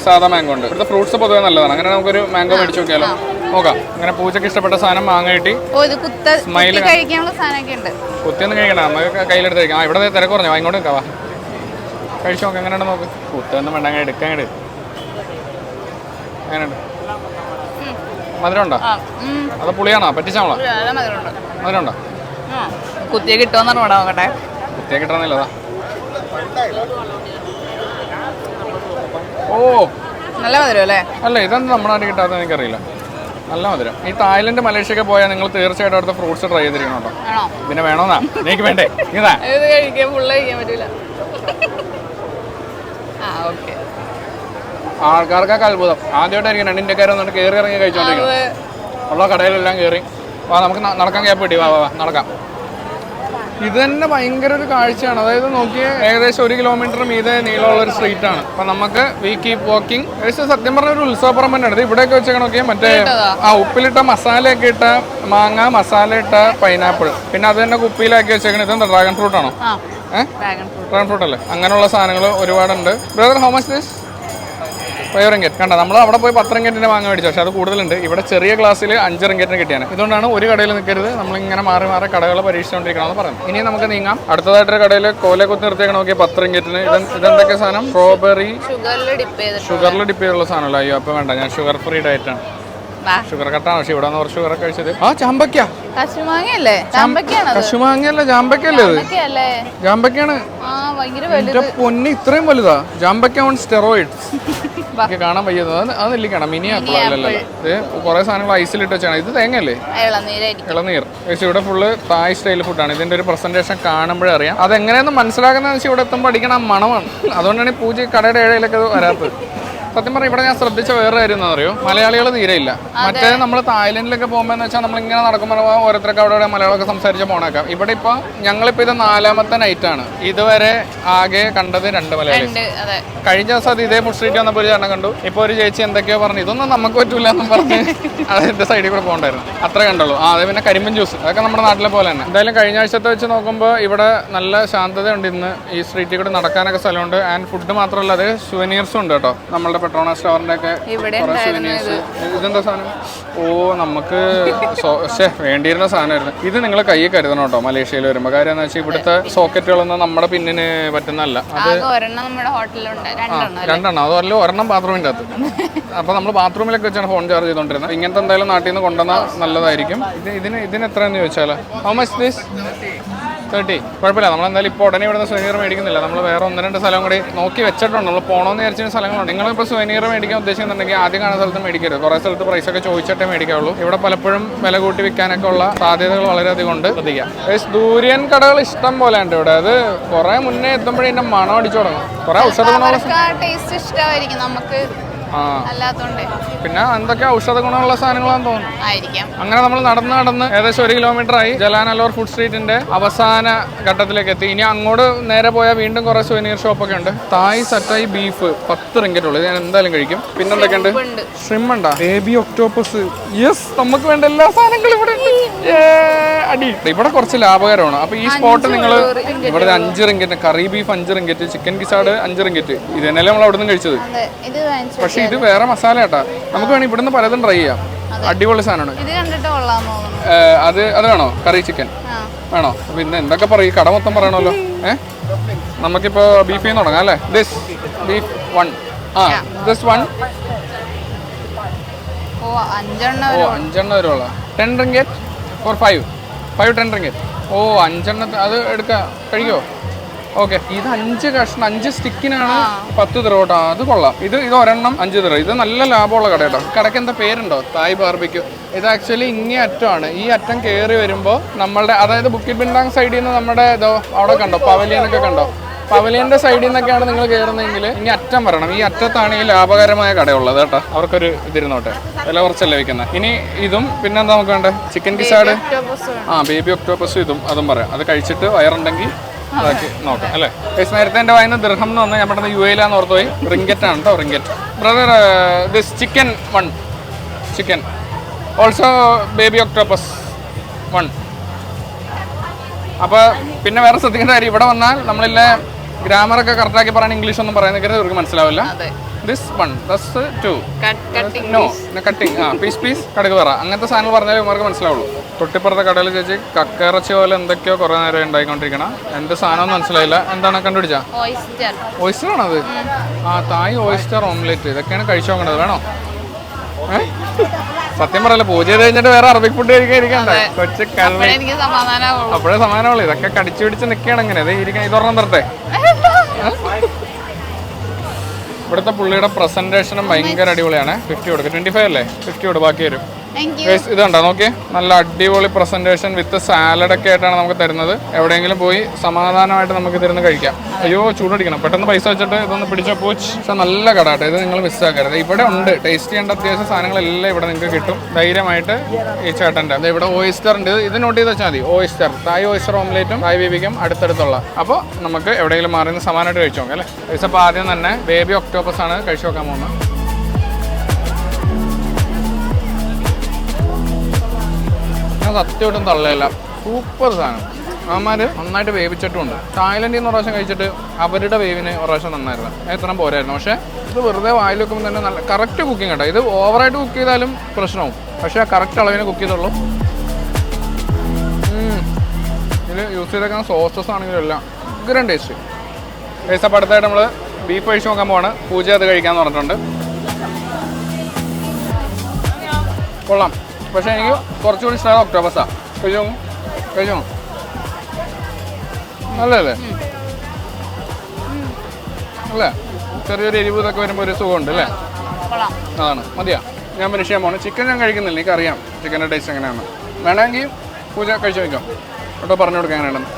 സാധാ മാംഗോ ഉണ്ട്. ഇവിടുത്തെ ഫ്രൂട്ട്സ് പൊതുവെ നല്ലതാണ്. അങ്ങനെ നമുക്കൊരു മാംഗോ മേടിച്ച് നോക്കിയാലോ? നോക്കാം അങ്ങനെ പൂച്ചക്ക് ഇഷ്ടപ്പെട്ട സാധനം മാങ്ങ കിട്ടി. ഓ ഇത് കുത്ത Smile കഴിക്കാനുള്ള സാധനമൊക്കെ ഉണ്ട് കുത്തിയൊന്നും കഴിക്കണ്ട. നമുക്ക് കയ്യിലെടുത്ത് കഴിക്കാം ആ ഇവിടെ തിരക്ക് കുറഞ്ഞു. ഇങ്ങോട്ട് നിൽക്കാവാ കഴിച്ചു നോക്കാം എങ്ങനെയുണ്ട് നോക്ക്. കുത്തൊന്നും വേണ്ട അങ്ങനെ എടുക്കാൻ ഇട് എങ്ങനെയുണ്ട്? മധുരമുണ്ടോ? അത് പുളിയാണോ? പറ്റിച്ചാണോ? മധുരമുണ്ടോ. ആ കിട്ടുമെന്നാണ് ഇവിടെ നോക്കട്ടെ. കുത്തിയെ കിട്ടണമെന്നില്ലതാ ഓ. നല്ല മധുരം അല്ലേ അല്ല ഇതെന്താ നമ്മുടെ നാട്ടിൽ കിട്ടാത്തത് എനിക്കറിയില്ല. നല്ല മധുരം. ഈ തായ്ലൻഡ് മലേഷ്യയൊക്കെ പോയാൽ നിങ്ങൾ തീർച്ചയായിട്ടും അവിടുത്തെ ഫ്രൂട്ട്സ് ട്രൈ ചെയ്തിരിക്കണം കേട്ടോ പിന്നെ വേണോന്നാ? എനിക്ക് വേണ്ടേ? ഇതാ. ആൾക്കാർക്കൊക്കെ അത്ഭുതം. ആദ്യമായിട്ടായിരിക്കും രണ്ട് ഇന്ത്യക്കാർ എന്നിട്ട് കയറി ഇറങ്ങി കഴിച്ചോണ്ടിരിക്കണം ഉള്ള കടയിലെല്ലാം കയറി വാ നമുക്ക് നടക്കാൻ ഗ്യാപ്പ് കിട്ടി. വാ വാ നടക്കാം. ഇത് തന്നെ ഭയങ്കര ഒരു കാഴ്ചയാണ്. അതായത് നോക്കിയ ഏകദേശം ഒരു കിലോമീറ്റർ മീതെ നീളമുള്ള ഒരു സ്ട്രീറ്റ് ആണ്. അപ്പൊ നമുക്ക് വി കീപ് വാക്കിംഗ് ഏകദേശം സത്യം പറഞ്ഞ ഒരു ഉത്സവപ്പുറം തന്നെയാണ്. ഇത് ഇവിടെയൊക്കെ വെച്ചാൽ നോക്കിയാൽ മറ്റേ ആ ഉപ്പിലിട്ട മസാലയൊക്കെ ഇട്ട മാങ്ങ മസാല ഇട്ട പൈനാപ്പിൾ പിന്നെ അത് തന്നെ കുപ്പിയിലാക്കി വെച്ചേക്കണത് ഇതെന്താ ഡ്രാഗൺ ഫ്രൂട്ട് ആണോ? ആ. ഡ്രാഗൺ ഫ്രൂട്ട് ഡ്രാഗൺ ഫ്രൂട്ട് അല്ലേ? അങ്ങനെയുള്ള സാധനങ്ങൾ ഒരുപാടുണ്ട്. Brother how much this five ringgit കണ്ടോ നമ്മൾ അവിടെ പോയി പത്ത് റിങ്കറ്റിന്റെ വാങ്ങാൻ മേടിച്ചു. പക്ഷേ അത് കൂടുതലുണ്ട്. ഇവിടെ ചെറിയ ക്ലാസ്സിൽ അഞ്ച് റിങ്കറ്റിന് കിട്ടിയാണ്. ഇതുകൊണ്ടാണ് ഒരു കടയിൽ നിൽക്കരുത്. നമ്മളിങ്ങനെ മാറി മാറി കടകൾ പരീക്ഷിച്ചുകൊണ്ടിരിക്കണമെന്ന് പറയുന്നത് ഇനി നമുക്ക് നീങ്ങാം. അടുത്തതായിട്ടൊരു കടയിൽ കോലെ കുത്തി നിർത്തിയേക്ക് നോക്കിയാൽ പത്ത് റിങ്കറ്റിന് ഇത് ഇതെന്തൊക്കെ സാധനം? സ്ട്രോബെറി ഷുഗറിൽ ഡിപ്പ് ചെയ്തിട്ടുള്ള സാധനമല്ല? അയ്യോ അപ്പോൾ വേണ്ട. ഞാൻ ഷുഗർ ഫ്രീ ഡയറ്റാണ് ഷുഗർ കട്ടാണ് പക്ഷേ ഇവിടെ കുറച്ച് ഷുഗർ കഴിച്ചത്. ആ ചാമ്പയ്ക്ക കശുമാങ്ങയല്ലേ? ചാമ്പയ്ക്കാണത് കശുമാങ്ങയല്ല ചാമ്പയ്ക്കല്ലേ ഇത് ചാമ്പയ്ക്കല്ലേ ചാമ്പയ്ക്കാണ് ആ വലുത്. എന്റെ പൊന്ന് ഇത്രയും വലുതാ. ജാമ്പയ്ക്ക ഓൺ സ്റ്റെറോയിഡ്സ് കാണാൻ വയ്യത് അത് നെല്ലിക്കാണ് മിനി ഇത് കുറെ സാധനങ്ങൾ ഐസിലിട്ട് വെച്ചാണ്. ഇത് തേങ്ങയല്ലേ? ഇളനീർ. ഇവിടെ ഫുള്ള് തായ് സ്റ്റൈൽ ഫുഡാണ് ഇതിന്റെ ഒരു പ്രസന്റേഷൻ കാണുമ്പോഴേ അറിയാം. അത് എങ്ങനെയെന്ന് മനസ്സിലാക്കുന്നതെന്ന് വെച്ചാൽ ഇവിടെ എത്തുമ്പോൾ അടിക്കണ മണമാണ്. അതുകൊണ്ടാണ് ഈ പൂജ കടയുടെ ഏഴയിലൊക്കെ വരാത്തത്. സത്യം പറഞ്ഞാൽ ഇവിടെ ഞാൻ ശ്രദ്ധിച്ച വേറെ കാര്യം എന്താ അറിയോ? മലയാളികൾ തീരെയില്ല. മറ്റേ നമ്മൾ തായ്ലൻഡിലൊക്കെ പോകുമ്പോൾ എന്ന് വെച്ചാൽ നമ്മൾ ഇങ്ങനെ നടക്കുമ്പോൾ ഓരോരുത്തർക്ക് അവിടെ ഇവിടെ മലയാളമൊക്കെ സംസാരിച്ച് പോണേക്കാം. ഇവിടെ ഇപ്പോൾ ഞങ്ങളിപ്പോൾ ഇത് നാലാമത്തെ നൈറ്റ് ആണ്. ഇതുവരെ ആകെ കണ്ടത് രണ്ട് മലയാളി. കഴിഞ്ഞ ദിവസം അത് ഇതേ ഫുഡ് സ്ട്രീറ്റ് വന്നപ്പോൾ ഒരു ചേട്ടൻ കണ്ടു. ഇപ്പോൾ ഒരു ചേച്ചി എന്തൊക്കെയോ പറഞ്ഞു. ഇതൊന്നും നമുക്ക് പറ്റൂല എന്നും പറഞ്ഞ് അതിന്റെ സൈഡിൽ കൂടെ പോകണ്ടായിരുന്നു. അത്ര കണ്ടുള്ളൂ. ആ അതെ പിന്നെ കരിമ്പൻ ജ്യൂസ് അതൊക്കെ നമ്മുടെ നാട്ടിലെ പോലെ തന്നെ. എന്തായാലും കഴിഞ്ഞ ആഴ്ചത്തെ വെച്ച് നോക്കുമ്പോൾ ഇവിടെ നല്ല ശാന്തതയുണ്ട് ഇന്ന് ഈ സ്ട്രീറ്റിൽ കൂടെ നടക്കാനൊക്കെ സ്ഥലമുണ്ട്. ആൻഡ് ഫുഡ് മാത്രമല്ല അത് സുവനീർസും ഉണ്ട് കേട്ടോ. നമ്മളുടെ പെട്രോണ സ്റ്റോറിന്റെ ഒക്കെ ഇതെന്താ സാധനം? ഓ നമുക്ക് വേണ്ടിയിരുന്ന സാധനമായിരുന്നു. ഇത് നിങ്ങൾ കയ്യിൽ കരുതണം കേട്ടോ മലേഷ്യയിൽ വരുമ്പോൾ കാര്യം എന്ന് വെച്ചാൽ ഇവിടുത്തെ സോക്കറ്റുകളൊന്നും നമ്മുടെ പിന്നിന് പറ്റുന്നതല്ല. അത് രണ്ടെണ്ണം അതല്ല ഒരെണ്ണം ബാത്റൂമിന്റെ അകത്ത്. അപ്പൊ നമ്മൾ ബാത്റൂമിലൊക്കെ വെച്ചാണ് ഫോൺ ചാർജ് ചെയ്തോണ്ടിരുന്നത്. ഇങ്ങനത്തെ എന്തായാലും നാട്ടിൽ നിന്ന് കൊണ്ടുവന്നാൽ നല്ലതായിരിക്കും. ഇത് ഇതിന് ഇതിന് എത്രയെന്ന് ചോദിച്ചാൽ ഹൗ മച്ച് ദിസ് തേർട്ടി. കുഴപ്പമില്ല. നമ്മൾ എന്തായാലും ഇപ്പോൾ ഉടനെ ഇവിടുന്ന് സുവനീർ മേടിക്കുന്നില്ല. നമ്മൾ വേറെ ഒന്ന് രണ്ട് സ്ഥലം കൂടി നോക്കി വെച്ചിട്ടുണ്ട്. നമ്മൾ പോകണമെന്ന് വിചാരിച്ച സ്ഥലങ്ങളുണ്ട്. നിങ്ങളിപ്പോൾ സുവനീർ മേടിക്കാൻ ഉദ്ദേശിക്കുന്നുണ്ടെങ്കിൽ ആദ്യം കാണുന്ന സ്ഥലത്ത് മേടിക്കരുത്. കുറേ സ്ഥലത്ത് പ്രൈസ് ഒക്കെ ചോദിച്ചിട്ടേ മേടിക്കാവുള്ളൂ. ഇവിടെ പലപ്പോഴും വില കൂട്ടി വിൽക്കാനൊക്കെ ഉള്ള സാധ്യതകൾ വളരെയധികം ഉണ്ട്. ശ്രദ്ധിക്കുക Guys, ദൂര്യൻ കടകൾ ഇഷ്ടം പോലെ ഉണ്ട് ഇവിടെ. അത് കുറേ മുന്നേ എത്തുമ്പോഴേ എന്റെ മണം അടിച്ചു തുടങ്ങും. കുറേ ഔഷധ ഗുണമുള്ള ടേസ്റ്റ് ഇഷ്ടമായിരിക്കും. നമുക്ക് അല്ലാത്തോണ്ട്. പിന്നെ എന്തൊക്കെ ഔഷധ ഗുണമുള്ള സാധനങ്ങളാന്ന് തോന്നുന്നു. ആയിരിക്കാം. അങ്ങനെ നമ്മൾ നടന്ന് നടന്ന് ഏകദേശം ഒരു കിലോമീറ്റർ ആയി ജലാനലോർ ഫുഡ് സ്ട്രീറ്റിന്റെ അവസാന ഘട്ടത്തിലേക്ക് എത്തി. ഇനി അങ്ങോട്ട് നേരെ പോയാൽ വീണ്ടും കുറെ സുവനീർ ഷോപ്പൊക്കെ ഉണ്ട്. തായ് സറ്റായി ബീഫ് പത്ത് റിങ്കറ്റ് ഉള്ളു. ഞാൻ എന്തായാലും കഴിക്കും. പിന്നെ എന്തൊക്കെയുണ്ട് ഉണ്ട്. ഷ്രിം ഉണ്ടാ? ബേബി ഒക്ടോപ്പസ് യെസ് നമുക്ക് വേണ്ട എല്ലാ സാധനങ്ങളും ഇവിടെ അടി. ഇവിടെ കുറച്ച് ലാഭകരമാണ്. അപ്പൊ ഈ സ്പോട്ട് നിങ്ങൾ ഇവിടെ അഞ്ച് റിങ്കറ്റ് കറി ബീഫ് അഞ്ച് റിങ്കറ്റ് ചിക്കൻ കിസാഡ് അഞ്ച് റിങ്കറ്റ് ഇത് തന്നെയല്ലേ നമ്മൾ അവിടെ നിന്ന് കഴിച്ചത് പക്ഷെ ഇത് വേറെ മസാല കേട്ടാ നമുക്ക് വേണമെങ്കിൽ ഇവിടുന്ന് പലതും ട്രൈ ചെയ്യാം. അടിപൊളി സാധനമാണ്. അത് അത് വേണോ? കറി ചിക്കൻ ആ. വേണോ? പിന്നെ എന്തൊക്കെ പറയും? കട മൊത്തം പറയണമല്ലോ. ഏ? നമുക്കിപ്പോ ബീഫ് നിന്ന് തുടങ്ങാം അല്ലേ? ദിസ് ബീഫ് വൺ ആ ദിസ് വൺ ഓ അഞ്ചെണ്ണം വരുവുള്ള. Ten ringgit four five five ten ringgit ഓ അഞ്ചെണ്ണ അത് എടുക്കാം. കഴിക്കോ ഓക്കെ ഇത് അഞ്ച് കഷ്ണം അഞ്ച് സ്റ്റിക്കിനാണ് പത്ത് തിറ കേട്ടോ. അത് കൊള്ളാം. ഇത് ഇത് ഒരെണ്ണം അഞ്ച് തിറ ഇത് നല്ല ലാഭമുള്ള കട കേട്ടോ. കടയ്ക്ക് എന്താ പേരുണ്ടോ? തായ് ബാർബിക്യൂ. ഇത് ആക്ച്വലി ഇങ്ങേ അറ്റമാണ്. ഈ അറ്റം കയറി വരുമ്പോൾ നമ്മളുടെ അതായത് ബുക്കി ബിൻഡാങ് സൈഡിൽ നിന്ന് നമ്മുടെ ഇതോ അവിടെ കണ്ടോ? പവലിയനൊക്കെ കണ്ടോ? പവലിയന്റെ സൈഡിൽ നിന്നൊക്കെയാണ് നിങ്ങൾ കയറുന്നതെങ്കിൽ ഇനി അറ്റം വരണം. ഈ അറ്റത്താണ് ഈ ലാഭകരമായ കടയുള്ളത് കേട്ടോ. അവർക്കൊരു ഇതിരുന്നോട്ടെ. വില കുറച്ചല്ലേ വെക്കുന്നത് ഇനി ഇതും പിന്നെന്താ നമുക്ക് വേണ്ടത് ചിക്കൻ കിസാഡ്? ആ ബേബി ഒക്ടോപ്പസും ഇതും അതും പറയാം. അത് കഴിച്ചിട്ട് വയറുണ്ടെങ്കിൽ അതാക്കി നോക്കാം അല്ലേ? നേരത്തെ എന്റെ വായന ദൃഹം എന്ന് പറഞ്ഞാൽ നമ്മുടെ യു എയിലാന്ന് ഓർത്ത് പോയി. റിങ്കറ്റ് ആണ് കേട്ടോ ringgit brother this chicken one chicken also baby octopus one അപ്പോൾ പിന്നെ വേറെ ശ്രദ്ധിക്കേണ്ട കാര്യം ഇവിടെ വന്നാൽ നമ്മളില്ലേ ഗ്രാമറൊക്കെ കറക്റ്റാക്കി പറയാൻ ഇംഗ്ലീഷ് ഒന്നും പറയുന്നത് ഇവർക്ക് മനസ്സിലാവില്ല. This one this two no cutting ആ പീസ് പീസ് കടുക് പറ. അങ്ങനത്തെ സാധനങ്ങൾ പറഞ്ഞാലേ ഇവർക്ക് മനസ്സിലാവുള്ളൂ. തൊട്ടിപ്പുറത്തെ കടയിൽ ചേച്ചി കക്കയിറച്ചി പോലെ എന്തൊക്കെയോ കുറേ നേരം ഉണ്ടായിക്കൊണ്ടിരിക്കണം. എന്ത് സാധനം മനസ്സിലായില്ല. എന്താണ് കണ്ടുപിടിച്ചാ? ഓയിസ്റ്റർ ആണോ അത് ആ തായ് ഓയിസ്റ്റർ ഓംലെറ്റ് ഇതൊക്കെയാണ് കഴിച്ചു നോക്കണത്. വേണോ? സത്യം പറയല്ല പൂജ ചെയ്ത് കഴിഞ്ഞിട്ട് വേറെ അറബിക് ഫുഡ് കഴിക്കാൻ ഇരിക്കണ്ടേ? കൊച്ചു അപ്പോഴേ സമാനമുള്ളൂ ഇതൊക്കെ കടിച്ചു പിടിച്ച് നിൽക്കുകയാണ് അങ്ങനെ ഇത് ഇരിക്കാൻ ഇതൊരെണ്ണം തരട്ടെ. ഇവിടുത്തെ പുള്ളിയുടെ പ്രസന്റേഷനും ഭയങ്കര അടിപൊളിയാണ്. ഫിഫ്റ്റി കൊടുക്കുക ട്വന്റി ഫൈവ് അല്ലേ? ഫിഫ്റ്റി കൊടുക്കും. ബാക്കി വരും. ഇതുണ്ടോ? നോക്കി നല്ല അടിപൊളി പ്രസന്റേഷൻ വിത്ത് സാലഡ് ഒക്കെ ആയിട്ടാണ് നമുക്ക് തരുന്നത്. എവിടെയെങ്കിലും പോയി സമാധാനമായിട്ട് നമുക്ക് ഇതിരുന്ന് കഴിക്കാം. അയ്യോ ചൂടടിക്കണം. പെട്ടെന്ന് പൈസ വെച്ചിട്ട് ഇതൊന്ന് പിടിച്ച. പോച്ച് പക്ഷെ നല്ല കട കേട്ടോ. ഇത് നിങ്ങൾ മിസ് ആക്കരുത്. ഇവിടെ ഉണ്ട്. ടേസ്റ്റ് ചെയ്യേണ്ട അത്യാവശ്യം സാധനങ്ങളെല്ലാം ഇവിടെ നിങ്ങൾക്ക് കിട്ടും. ധൈര്യമായിട്ട് ഈ ചേട്ടന്റെ. അത് ഇവിടെ ഓയിസ്റ്റർ ഉണ്ട്. ഇത് നോട്ട് ചെയ്ത് വെച്ചാൽ മതി. ഓയിസ്റ്റർ തായ് ഓയിസ്റ്റർ ഓംലേറ്റും തായ് ബേബിക്കും അടുത്തടുത്തുള്ള. അപ്പോൾ നമുക്ക് എവിടെയെങ്കിലും മാറി സമാനമായിട്ട് കഴിച്ചു നോക്കാം അല്ലേ? പൈസ അപ്പോൾ ആദ്യം തന്നെ ബേബി ഒക്ടോപ്പസ് ആണ് കഴിച്ചു നോക്കാൻ പോകുന്നത്. ഞാൻ സത്യമായിട്ടും തള്ളയല്ല. സൂപ്പർ സാധനം. അമ്മമാര് നന്നായിട്ട് വേവിച്ചിട്ടുണ്ട് തായ്ലൻഡിൽ നിന്ന് പ്രാവശ്യം കഴിച്ചിട്ട് അവരുടെ വേവിന് പ്രാവശ്യം നന്നായിരുന്നു എത്ര പോരായിരുന്നു. പക്ഷേ ഇത് വെറുതെ വായിൽ വെക്കുമ്പോൾ തന്നെ നല്ല കറക്റ്റ് കുക്കിംഗ് കേട്ടോ. ഇത് ഓവറായിട്ട് കുക്ക് ചെയ്താലും പ്രശ്നവും. പക്ഷേ ആ കറക്റ്റ് അളവിന് കുക്ക് ചെയ്തുള്ളൂ. ഇതിൽ യൂസ് ചെയ്തേക്കുന്ന സോസസ് ആണെങ്കിലും എല്ലാം ഉഗ്രം ടേസ്റ്റ് ടേസ്റ്റ് അടുത്തായിട്ട് നമ്മൾ ബീഫ് കഴിച്ച് നോക്കാൻ പോവാണ്. പൂജ അത് കഴിക്കാമെന്ന് പറഞ്ഞിട്ടുണ്ട്. കൊള്ളാം. പക്ഷേ എനിക്ക് കുറച്ചുകൂടി ഇഷ്ടമാണ് ഒക്ടോബസാ. കഴിച്ചോ കഴിച്ചോ നല്ലതല്ലേ? അല്ലേ? ചെറിയൊരു എരിവ് ഇതൊക്കെ വരുമ്പോൾ ഒരു സുഖമുണ്ട് അല്ലേ? അതാണ്. മതിയാ. ഞാൻ മനുഷ്യ പോണു ചിക്കൻ ഞാൻ കഴിക്കുന്നില്ല. എനിക്കറിയാം. ചിക്കന്റെ ടേസ്റ്റ് എങ്ങനെയാണ്. വേണമെങ്കിൽ പൂജ കഴിച്ചു വയ്ക്കാം കേട്ടോ പറഞ്ഞു കൊടുക്കാം എങ്ങനെയാണെന്ന്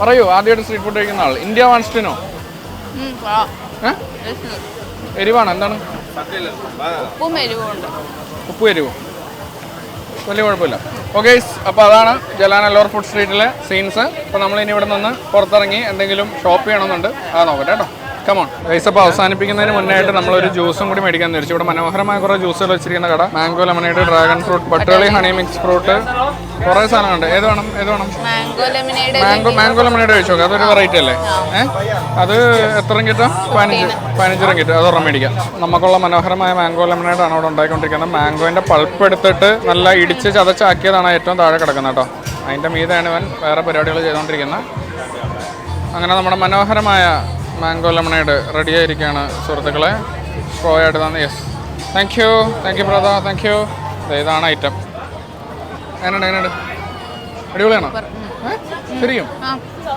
പറയൂ ആദ്യമായിട്ട് സ്ട്രീറ്റ് ഫുഡ് കഴിക്കുന്ന ആൾ ഇന്ത്യ വാൻസ്റ്റിനോ. ഏ. എരിവാണ്? എന്താണ്? ഉപ്പും എരിവും ഉണ്ട്. ഉപ്പ് എരിവോ. വലിയ കുഴപ്പമില്ല. ഓക്കെ അപ്പോൾ അതാണ് ജലാൻ ജലാനല്ലൂർ ഫുഡ് സ്ട്രീറ്റിലെ സീൻസ് അപ്പോൾ നമ്മളിനി ഇനി ഇവിടെ നിന്ന് പുറത്തിറങ്ങി എന്തെങ്കിലും ഷോപ്പ് ചെയ്യണമെന്നുണ്ട്. അത് നോക്കട്ടെ കേട്ടോ. കമോൺ റൈസ് അപ്പോൾ അവസാനിപ്പിക്കുന്നതിന് മുന്നായിട്ട് നമ്മളൊരു ജ്യൂസും കൂടി മേടിക്കാൻ തിരിച്ചു ഇവിടെ മനോഹരമായ കുറേ ജ്യൂസുകൾ വെച്ചിരിക്കുന്ന കട. മാംഗോ ലെമനേഡ് ഡ്രാഗൺ ഫ്രൂട്ട് പട്ടുകളി ഹണി മിക്സ് ഫ്രൂട്ട് കുറേ സാധനമുണ്ട് ഏത് വേണം? ഏത് വേണം? മാംഗോ ലെമനേഡ് മാംഗോ ലെമണേഡ് കഴിച്ചു നോക്കാം അതൊരു വെറൈറ്റി അല്ലേ? ഏഹ് അത് എത്ര കിട്ടും? പതിനഞ്ച് പതിനഞ്ച്. രൂപ അത് ഒരെണ്ണം മേടിക്കാം. നമുക്കുള്ള മനോഹരമായ മാംഗോ ലെമനേഡ് ആണ് അവിടെ ഉണ്ടായിക്കൊണ്ടിരിക്കുന്നത്. മാംഗോന്റെ പൾപ്പ് എടുത്തിട്ട് നല്ല ഇടിച്ച് ചതച്ചാക്കിയതാണ് ഏറ്റവും താഴെ കിടക്കുന്നത് കേട്ടോ. അതിന്റെ മീതാണ് ഇവൻ വേറെ പരിപാടികൾ ചെയ്തുകൊണ്ടിരിക്കുന്നത്. അങ്ങനെ നമ്മുടെ മനോഹരമായ മാംഗോ ലെമണേഡ് റെഡി ആയിരിക്കുകയാണ് സുഹൃത്തുക്കളെ. സ്ട്രോ ആയിട്ട് തന്നെ yes thank you thank you brother thank you ഇതാണ് ഐറ്റം എന്നുണ്ട് എന്നുണ്ട് അടിപൊളിയാണോ? ശരിക്കും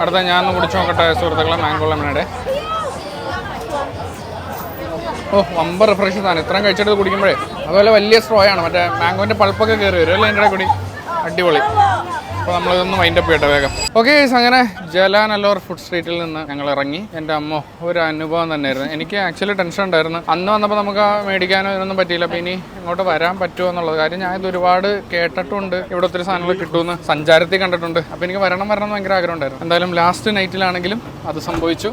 അടുത്ത ഞാൻ ഒന്ന് കുടിച്ചു നോക്കട്ടെ സുഹൃത്തുക്കളെ മാംഗോ ലെമണേഡ്. ഓ വമ്പ റിഫ്രഷ് സാധനം. ഇത്രയും കഴിച്ചെടുത്ത് കുടിക്കുമ്പോഴേ. അതുപോലെ വലിയ സ്ട്രോ ആണ്. മറ്റേ മാംഗോന്റെ പൾപ്പൊക്കെ കയറി വരും. അല്ലേ എന്റെ കൂടി? അടിപൊളി. അപ്പോൾ നമ്മളിതൊന്ന് വൈൻഡപ്പ് അപ്പ് ചെയ്യട്ടെ വേഗം. ഓക്കെ അങ്ങനെ ജലാൻ ജലാനല്ലൂർ ഫുഡ് സ്ട്രീറ്റിൽ നിന്ന് ഞങ്ങൾ ഇറങ്ങി. എന്റെ അമ്മ ഒരു അനുഭവം തന്നെയായിരുന്നു. എനിക്ക് ആക്ച്വലി ടെൻഷൻ ഉണ്ടായിരുന്നു. അന്ന് വന്നപ്പോൾ നമുക്ക് മേടിക്കാനോ ഇതിനൊന്നും പറ്റിയില്ല. അപ്പോൾ ഇനി ഇങ്ങോട്ട് വരാൻ പറ്റുമോ എന്നുള്ളത്. കാര്യം ഞാൻ ഇത് ഒരുപാട് കേട്ടിട്ടുണ്ട്. ഇവിടെ ഒത്തിരി സാധനങ്ങൾ കിട്ടുമെന്ന് സഞ്ചാരത്തിൽ കണ്ടിട്ടുണ്ട്. അപ്പോൾ എനിക്ക് വരണം വരണം എന്ന് ഭയങ്കര ആഗ്രഹം ഉണ്ടായിരുന്നു. എന്തായാലും ലാസ്റ്റ് നൈറ്റിലാണെങ്കിലും അത് സംഭവിച്ചു.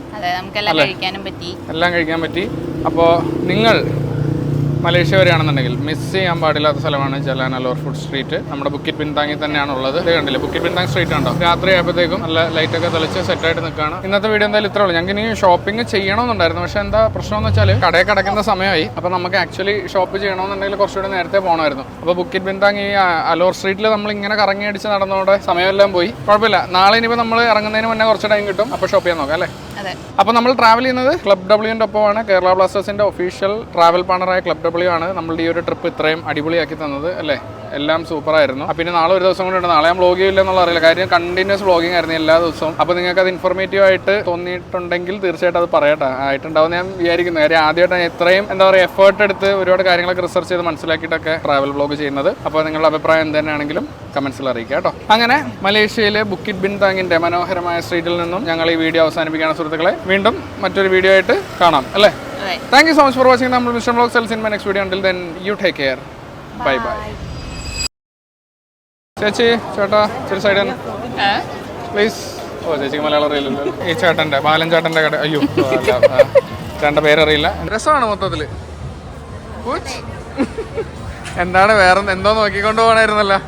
എല്ലാം കഴിക്കാൻ പറ്റി. അപ്പോൾ നിങ്ങൾ മലേഷ്യ വരെയാണെന്നുണ്ടെങ്കിൽ മിസ് ചെയ്യാൻ പാടില്ലാത്ത സ്ഥലമാണ് ജലാനലോർ ഫുഡ് സ്ട്രീറ്റ് നമ്മുടെ ബുക്കിറ്റ് പിൻതാങ്ങി തന്നെയാണ് ഉള്ളത് കണ്ടില്ല? ബുക്കിറ്റ് പിൻതാങ് സ്ട്രീറ്റ് ഉണ്ടോ രാത്രി ആയപ്പോഴത്തേക്കും നല്ല ലൈറ്റ് ഒക്കെ തെളിച്ച് സെറ്റായിട്ട് നിൽക്കുകയാണ് ഇന്നത്തെ വീഡിയോ എന്തായാലും ഇത്രേ ഉള്ളൂ. ഞങ്ങൾക്ക് ഇനി ഷോപ്പിംഗ് ചെയ്യണമെന്നുണ്ടായിരുന്നു. പക്ഷേ എന്താ പ്രശ്നം എന്ന് വെച്ചാൽ കടയിൽ കിടക്കുന്ന സമയമായി. അപ്പോൾ നമുക്ക് ആക്ച്വലി ഷോപ്പ് ചെയ്യണമെന്നുണ്ടെങ്കിൽ കുറച്ചുകൂടി നേരത്തെ പോകണമായിരുന്നു അപ്പോൾ ബുക്കിറ്റ് പിൻതാങ് ഈ അലോർ സ്ട്രീറ്റിൽ നമ്മൾ ഇങ്ങനെ കറങ്ങി അടിച്ച് നടന്നതുകൊണ്ട് സമയമെല്ലാം പോയി. കുഴപ്പമില്ല. നാളെ ഇനിയിപ്പോൾ നമ്മൾ ഇറങ്ങുന്നതിന് മുന്നേ കുറച്ച് ടൈം കിട്ടും. അപ്പോൾ ഷോപ്പ് ചെയ്യാൻ നോക്കാം അല്ലേ? അതെ. അപ്പോൾ നമ്മൾ ട്രാവൽ ചെയ്യുന്നത് ക്ലബ് ഡബ്ല്യൂന്റെ ഒപ്പമാണ്. കേരള ബ്ലാസ്റ്റേഴ്സിന്റെ ഒഫീഷ്യൽ ട്രാവൽ പാർട്ണറായ ക്ലബ് ഡബ്ല്യൂ ആണ്. നമ്മളുടെ ഈ ഒരു ട്രിപ്പ് ഇത്രയും അടിപൊളിയാക്കി തന്നത് അല്ലേ? എല്ലാം സൂപ്പറായിരുന്നു ആയിരുന്നു. പിന്നെ നാളെ ഒരു ദിവസം കൂടി ഉണ്ട്. നാളെ ഞാൻ വ്ളോഗ് ചെയ്യില്ല എന്നുള്ള അറിയില്ല. കാര്യം കണ്ടിന്യൂസ് വ്ളോഗിങ് ആയിരുന്നു എല്ലാ ദിവസവും. അപ്പോൾ നിങ്ങൾക്ക് അത് ഇൻഫോർമേറ്റീവ് ആയിട്ട് തോന്നിയിട്ടുണ്ടെങ്കിൽ തീർച്ചയായിട്ടും അത് പറയട്ടെ. ആയിട്ടുണ്ടാവും ഞാൻ വിചാരിക്കുന്നു. കാര്യം ഞാൻ ഇത്രയും എന്താ പറയുക എഫേർട്ട് എടുത്ത് ഒരുപാട് കാര്യങ്ങളൊക്കെ റിസർച്ച് ചെയ്ത് മനസ്സിലാക്കിയിട്ടൊക്കെ ട്രാവൽ ബ്ലോഗ് ചെയ്യുന്നത്. അപ്പോൾ നിങ്ങളുടെ അഭിപ്രായം എന്ത് തന്നെയാണെങ്കിലും കമൻസിൽ അറിയിക്കുക കേട്ടോ. അങ്ങനെ മലേഷ്യയിലെ ബുക്കിറ്റ് ബിൻ താങ്ങിന്റെ മനോഹരമായ സ്ട്രീറ്റിൽ നിന്നും ഞങ്ങൾ ഈ വീഡിയോ അവസാനിപ്പിക്കുകയാണ് സുഹൃത്തുക്കളെ. വീണ്ടും മറ്റൊരു വീഡിയോ ആയിട്ട് കാണാം അല്ലേ? Thank you so much for watching നമ്മൾ mister blog cells in my next video. Until then you take care bye bye ചേച്ചി ചേട്ടാ ചെറിയ സൈഡ് പ്ലീസ് ഓ ചേച്ചിക്ക് മലയാളം അറിയില്ലല്ലോ. ഈ ചേട്ടന്റെ ബാലൻ ചേട്ടന്റെ കട. അയ്യോ ചേട്ടന്റെ പേരറിയില്ല. രസമാണ് മൊത്തത്തിൽ. എന്താണ് വേറെ എന്തോ നോക്കിക്കൊണ്ട് പോകണമായിരുന്നല്ലോ